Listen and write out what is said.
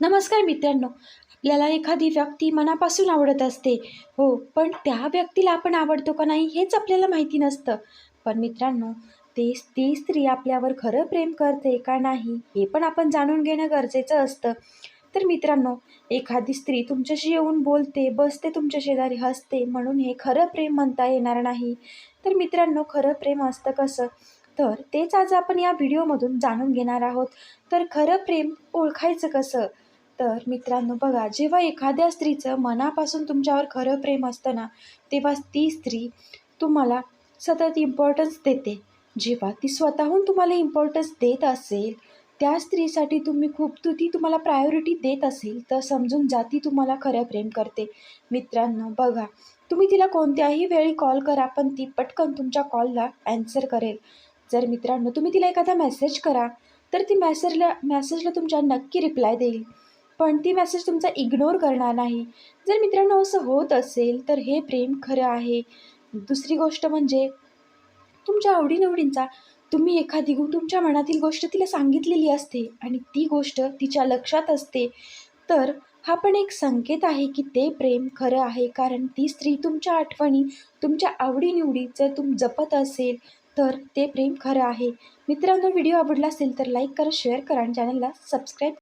नमस्कार मित्रांनो आपल्याला एखादी व्यक्ती मनापासून आवडत असते हो पण त्या व्यक्तीला आपण आवडतो का नाही हेच आपल्याला माहिती नसतं. पण मित्रांनो ते ती स्त्री आपल्यावर खरं प्रेम करते का नाही हे पण आपण जाणून घेणं गरजेचं असतं. तर मित्रांनो एखादी स्त्री तुमच्याशी येऊन बोलते बसते तुमच्या शेजारी हसते म्हणून हे खरं प्रेम म्हणता येणार नाही. तर मित्रांनो खरं प्रेम असतं कसं? तर तेच आज आपण या व्हिडिओमधून जाणून घेणार आहोत. तर खरं प्रेम ओळखायचं कसं? तर मित्रांनो बघा जेव्हा एखाद्या स्त्रीचं मनापासून तुमच्यावर खरं प्रेम असतं ना तेव्हा ती स्त्री तुम्हाला सतत इम्पॉर्टन्स देते. जेव्हा ती स्वतःहून तुम्हाला इम्पॉर्टन्स देत असेल त्या स्त्रीसाठी तुम्ही खूप तू ती तुम्हाला प्रायोरिटी देत असेल तर समजून जा ती तुम्हाला खरं प्रेम करते. मित्रांनो बघा तुम्ही तिला कोणत्याही वेळी कॉल करा पण ती पटकन तुमच्या कॉलला ॲन्सर करेल. जर मित्रांनो तुम्ही तिला एखादा मेसेज करा तर ती मेसेजला मेसेजला तुमच्या नक्की रिप्लाय देईल. पण ती मेसेज तुमचा इग्नोर करणार नाही. जर मित्रांनो असं होत असेल तर हे प्रेम खरं आहे. दुसरी गोष्ट म्हणजे तुमच्या आवडीनिवडींचा तुम्ही एखादी तुमच्या मनातील गोष्ट तिला सांगितलेली असते आणि ती गोष्ट तिच्या लक्षात असते तर हा पण एक संकेत आहे की ते प्रेम खरं आहे. कारण ती स्त्री तुमच्या आठवणी तुमच्या आवडीनिवडी जर तुम जपत असेल तर ते प्रेम खरं आहे. मित्रांनो व्हिडिओ आवडला असेल तर लाईक करा शेअर करा आणि चॅनलला सबस्क्राईब